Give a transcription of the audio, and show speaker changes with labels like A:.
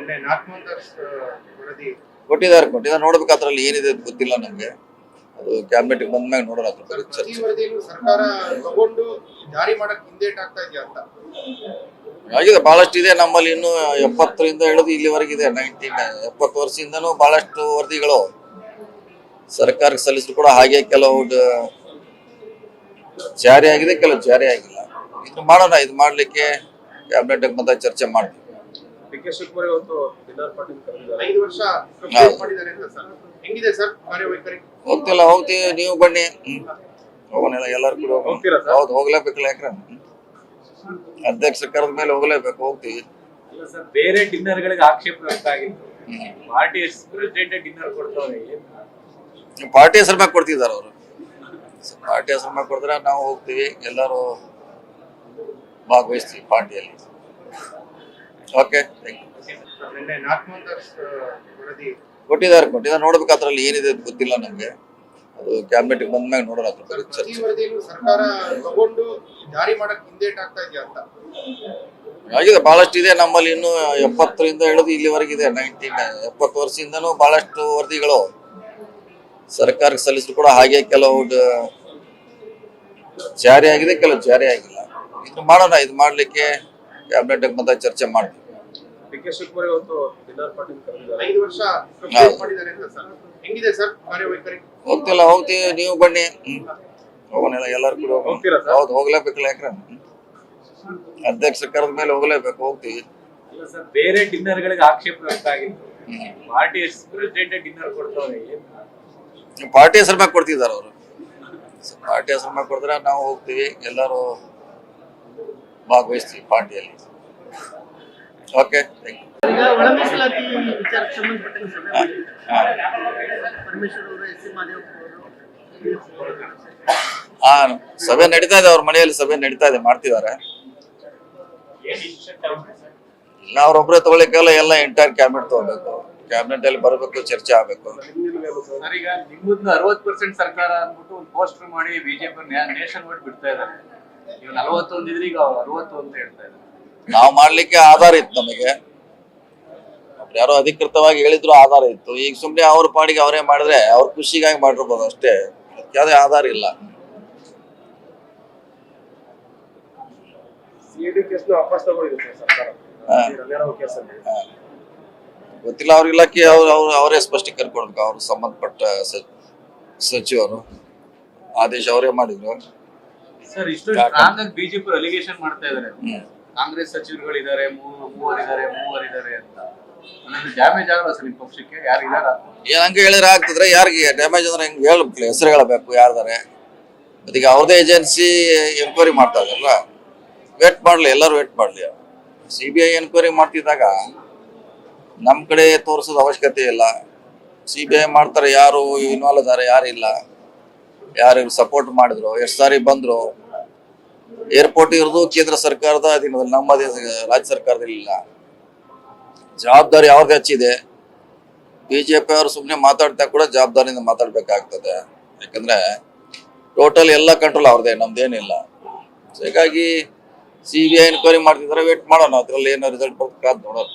A: ನಿನ್ನೆ ನಾಗಮಂದರ್ಸ್ ವರದಿ
B: ಕೊಟ್ಟಿದ್ದಾರೆ ಕೊಟ್ಟಿದ್ದಾರೆ. ನೋಡ್ಬೇಕು ಅದ್ರಲ್ಲಿ ಏನಿದೆ ಅಂತ ಗೊತ್ತಿಲ್ಲ ನಮ್ಗೆ ಅದು ಕ್ಯಾಬಿನೆಟ್ ಬಂದ್ಮ್ಯಾಗ ನೋಡೋಣ ಅದ್ರ ಬಗ್ಗೆ ಚರ್ಚೆ.
A: ವರದಿಯನ್ನು ಸರ್ಕಾರ ತಗೊಂಡು ಜಾರಿ ಮಾಡಕ್ ಹಿಂದೇಟ್ ಆಗ್ತಾ ಇದೆಯಾ ಅಂತ?
B: ಆಗಿದೆ ಬಹಳಷ್ಟು ಇದೆ. ನಮ್ಮಲ್ಲಿ ಇನ್ನು ಎಪ್ಪತ್ತರಿಂದ ಹಿಡಿದು ಇಲ್ಲಿವರೆಗಿದೆ ನೈನ್ಟೀನ್ ಎಪ್ಪತ್ತು ವರ್ಷದಿಂದನೂ ಬಹಳಷ್ಟು ವರದಿಗಳು. ಸರ್ಕಾರಕ್ಕೆ ಸಲ್ಲಿಸಿದ್ರು ಕೂಡ ಹಾಗೆ ಕೆಲವು ಜಾರಿ ಆಗಿದೆ ಕೆಲವು ಜಾರಿ ಆಗಿಲ್ಲ. ಇದು ಮಾಡೋಣ ಇದು ಮಾಡ್ಲಿಕ್ಕೆ ಕ್ಯಾಬಿನೆಟ್ ಬಂದಾಗ ಚರ್ಚೆ ಮಾಡ್ತೀವಿ
C: ಡಿ ಕೆ ಶಿವಕುಮಾರ್ ಇವತ್ತು ಡಿನ್ನರ್ ಪಾರ್ಟಿ ಕರೆದಿದ್ದಾರೆ
A: ಐದು ವರ್ಷ ಕಂಪ್ಲೀಟ್ ಮಾಡಿದ್ದಾರೆ ಅಂತ ಸರ್ ಹೆಂಗಿದೆ ಸರ್ ಕಾರ್ಯವೈಖರಿ
B: ಹೋಗ್ತಿಲ್ಲ ಹೋಗ್ತೀವಿ ನೀವು ಬನ್ನಿ ಹ್ಮ್. ಹೋಗೋಣ ಎಲ್ಲರೂ ಕೂಡ ಹೋಗೋಣ.
C: ಹೋಗ್ತೀರಾ ಸರ್?
B: ಹೌದು ಹೋಗ್ಲೇಬೇಕಲ್ಲ ಯಾಕ್ರೆ. ಅಧ್ಯಕ್ಷ ಕರೆದ ಮೇಲೆ ಹೋಗ್ಲೇಬೇಕು ಹೋಗ್ತೀವಿ
D: ಇಲ್ಲ ಸರ್ ಬೇರೆ ಡಿನ್ನರ್ ಗಳಿಗೆ ಆಕ್ಷೇಪ ವ್ಯಕ್ತ ಆಗಿತ್ತು
B: ಹ್ಮ್.
D: ಪಾರ್ಟಿ ಪ್ರೆಸಿಡೆಂಟ್ ಡಿನ್ನರ್ ಕೊಡ್ತವ್ರೆ ಏನ್
B: ಪಾರ್ಟಿ ಹೆಸರು ಮ್ಯಾಗ ಕೊಡ್ತಿದ್ದಾರೆ ಅವರು ಪಾರ್ಟಿ ಹೆಸರು ಮ್ಯಾಗ ಕೊಡ್ತಾರೆ ನಾವು ಹೋಗ್ತೀವಿ ಎಲ್ಲರೂ ಭಾಗವಹಿಸ್ತೀವಿ ಪಾರ್ಟಿಯಲ್ಲಿ ಓಕೆ ಕೊಟ್ಟಿದ್ದಾರೆ ಕೊಟ್ಟಿದ್ದಾರೆ. ನೋಡ್ಬೇಕು ಅದ್ರಲ್ಲಿ ಏನಿದೆ ಅಂತ ಗೊತ್ತಿಲ್ಲ ನಮ್ಗೆ ಅದು ಕ್ಯಾಬಿನೆಟ್ ಬಂದ್ಮ್ಯಾಗ ನೋಡೋಣ ಅದ್ರ ಬಗ್ಗೆ ಚರ್ಚೆ. ಆಗಿದೆ ಬಹಳಷ್ಟು ಇದೆ. ನಮ್ಮಲ್ಲಿ ಇನ್ನು ಎಪ್ಪತ್ತರಿಂದ ಹಿಡಿದು ಇಲ್ಲಿವರೆಗಿದೆ ನೈನ್ಟೀನ್ ಎಪ್ಪತ್ತು ವರ್ಷದಿಂದನೂ ಬಹಳಷ್ಟು ವರದಿಗಳು. ಸರ್ಕಾರಕ್ಕೆ ಸಲ್ಲಿಸಿದ್ರು ಕೂಡ ಹಾಗೆ ಕೆಲವು ಜಾರಿ ಆಗಿದೆ ಕೆಲವು ಜಾರಿ ಆಗಿಲ್ಲ. ಇದು ಮಾಡೋಣ ಇದು ಮಾಡ್ಲಿಕ್ಕೆ ಕ್ಯಾಬಿನೆಟ್ ಮತ್ತೆ ಚರ್ಚೆ ಮಾಡ್ತೀವಿ
C: ಡಿ ಕೆ ಇವತ್ತು ಡಿನ್ನರ್ ಪಾರ್ಟಿ ಕರೆದಿದ್ದಾರೆ.
A: ಐದು ವರ್ಷ ಕಂಪ್ಲೀಟ್ ಮಾಡಿದ್ದಾರೆ ಅಂತ ಸರ್? ಹೆಂಗಿದೆ ಸರ್ ಕಾರ್ಯವೈಖರಿ?
B: ಹೋಗ್ತಿಲ್ಲ ಹೋಗ್ತೀವಿ ನೀವು ಬನ್ನಿ. ಹೋಗೋಣ ಎಲ್ಲರೂ ಕೂಡ
C: ಹೋಗ್ತೀರಾ ಸರ್?
B: ಹೌದು ಹೋಗ್ಲೇಬೇಕಲ್ಲ ಯಾಕ್ರೆ. ಅಧ್ಯಕ್ಷ ಕರೆದ ಮೇಲೆ ಹೋಗ್ಲೇಬೇಕು ಹೋಗ್ತೀವಿ.
D: ಬೇರೆ ಡಿನ್ನರ್ ಗಳಿಗೆ ಆಕ್ಷೇಪ ಪಾರ್ಟಿ ಡಿನ್ನರ್ ಕೊಡ್ತವ್ರೆ
B: ಪಾರ್ಟಿ ಹೆಸರು ಮ್ಯಾಗ ಕೊಡ್ತಿದ್ದಾರೆ ಅವರು. ಪಾರ್ಟಿ ಹೆಸರು ಮ್ಯಾಗ ಕೊಡಿದ್ರೆ ನಾವು ಹೋಗ್ತೀವಿ ಎಲ್ಲರೂ ಭಾಗವಹಿಸ್ತೀವಿ ಪಾರ್ಟಿಯಲ್ಲಿ. ಓಕೆ
E: ಈಗ ಒಳ ಮೀಸಲಾತಿ ವಿಚಾರಕ್ಕೆ ಸಂಬಂಧಪಟ್ಟಂಗೆ ಸಭೆ ಮಾಡಿದ್ವಿ. ಪರಮೇಶ್ವರ್ ಅವರು ಎಸ್ ಸಿ ಮಾದೇವಪ್ಪ ಅವರು
B: ಹಾ ಸಭೆ ನಡೀತಾ ಇದೆ ಅವ್ರ ಮನೆಯಲ್ಲಿ ಸಭೆ ನಡೀತಾ ಇದೆ ಮಾಡ್ತಿದ್ದಾರೆ. ಇಲ್ಲ ಅವ್ರೊಬ್ರೆ ತಗೊಳ್ಳಿಕ್ಕೆಲ್ಲ ಎಲ್ಲ ಎಂಟೈರ್ ಕ್ಯಾಬಿನೆಟ್ ತಗೋಬೇಕು ಕ್ಯಾಬಿನೆಟ್ ಅಲ್ಲಿ ಬರಬೇಕು ಚರ್ಚೆ ಆಗ್ಬೇಕು.
D: ಸರ್ ಈಗ ನಿಮ್ಮದು ಅರವತ್ ಪರ್ಸೆಂಟ್ ಸರ್ಕಾರ ಅಂದ್ಬಿಟ್ಟು ಒಂದು ಪೋಸ್ಟರ್ ಮಾಡಿ ಬಿಜೆಪಿ ನೇಷನ್ ವೈಡ್ ಬಿಡ್ತಾ ಇದ್ದಾರೆ. ಈಗ ನಲವತ್ತೊಂದು ಇದ್ರೆ ಈಗ ಅರವತ್ತು ಅಂತ ಹೇಳ್ತಾ ಇದ್ದಾರೆ.
B: ನಾವು ಮಾಡ್ಲಿಕ್ಕೆ ಆಧಾರ ಇತ್ತು ನಮಗೆ. ಯಾರೋ ಅಧಿಕೃತವಾಗಿ ಹೇಳಿದ್ರು ಆಧಾರ ಇತ್ತು. ಈಗ ಸುಮ್ನೆ ಅವ್ರ ಪಾಡಿಗೆ ಅವರೇ ಮಾಡಿದ್ರೆ ಅವ್ರ ಖುಷಿಗಾಗಿ ಮಾಡಿರ್ಬೋದು ಅಷ್ಟೇ. ಅದಕ್ಕೆ ಯಾವುದೇ ಆಧಾರ ಇಲ್ಲ. ಗೊತ್ತಿಲ್ಲ ಅವ್ರ ಇಲಾಖೆ ಅವ್ರು ಅವ್ರು ಅವರೇ ಸ್ಪಷ್ಟೀಕರಣ ಕೊಡ್ಬೇಕು ಅವ್ರು ಸಂಬಂಧಪಟ್ಟ ಸಚಿವರು ಆದೇಶ ಅವರೇ ಮಾಡಿದ್ರು.
D: ಸರ್ ಇಷ್ಟು ಸ್ಟ್ರಾಂಗ್ ಆಗಿ ಬಿಜೆಪಿ ಅಲಿಗೇಷನ್ ಮಾಡ್ತಾ
B: ಇದಾರೆ.
D: ಕಾಂಗ್ರೆಸ್ ಸಚಿವರುಗಳಿದ್ದಾರೆ ಮೂವರಿದ್ದಾರೆ ಮೂವರಿದ್ದಾರೆ ಅಂತ. ಡ್ಯಾಮೇಜ್ ಆಗಲ್ಲ ಸರ್ ನಿಮ್ ಪಕ್ಷಕ್ಕೆ?
B: ಏನ್ ಹಂಗೆ ಹೇಳಿದ್ರೆ ಆಗ್ತಿದ್ರೆ ಯಾರಿಗೆ ಡ್ಯಾಮೇಜ್ ಅಂದ್ರೆ ಹೆಂಗ್ ಹೇಳ್ಬೇಕು? ಹೆಸರು ಹೇಳಬೇಕು ಯಾರ್ದಾರೆ? ಅದಕ್ಕೆ ಅವ್ರದೇ ಏಜೆನ್ಸಿ ಎನ್ಕ್ವೈರಿ ಮಾಡ್ತಾ ಇದಾರಲ್ಲ. ವೇಟ್ ಮಾಡ್ಲಿ ಎಲ್ಲರೂ ವೇಟ್ ಮಾಡ್ಲಿ. ಸಿ ಬಿ ಐ ಎನ್ಕ್ವೈರಿ ಮಾಡ್ತಿದ್ದಾಗ ನಮ್ಮ ಕಡೆ ತೋರಿಸೋದು ಅವಶ್ಯಕತೆ ಇಲ್ಲ. ಸಿ ಬಿ ಐ ಮಾಡ್ತಾರೆ ಯಾರು ಇನ್ವಾಲ್ವ್ ಇದಾರೆ ಯಾರು ಇಲ್ಲ ಯಾರು ಸಪೋರ್ಟ್ ಮಾಡಿದ್ರು ಎಷ್ಟು ಸಾರಿ ಬಂದ್ರು ಏರ್ಪೋರ್ಟ್ ಇರೋದು ಕೇಂದ್ರ ಸರ್ಕಾರದ ಅಧೀನದಲ್ಲಿ, ನಮ್ಮ ರಾಜ್ಯ ಸರ್ಕಾರದಲ್ಲಿ ಇಲ್ಲ. ಜವಾಬ್ದಾರಿ ಯಾವಾಗ ಹೆಚ್ಚಿದೆ. ಬಿಜೆಪಿ ಅವರು ಸುಮ್ಮನೆ ಮಾತಾಡ್ತಾ ಕೂಡ ಜವಾಬ್ದಾರಿಯಿಂದ ಮಾತಾಡ್ಬೇಕಾಗ್ತದೆ. ಯಾಕಂದ್ರೆ ಟೋಟಲ್ ಎಲ್ಲ ಕಂಟ್ರೋಲ್ ಅವ್ರದೇ ನಮ್ದೇನಿಲ್ಲ. ಹೀಗಾಗಿ ಸಿ ಬಿ ಐ ಎನ್ಕ್ವೈರಿ ಮಾಡ್ತಿದ್ರೆ ವೇಟ್ ಮಾಡೋಣ. ಅದ್ರಲ್ಲಿ ಏನೋ ರಿಸಲ್ಟ್ ಬರ್ಬೇಕಾದ್ ನೋಡೋಣ.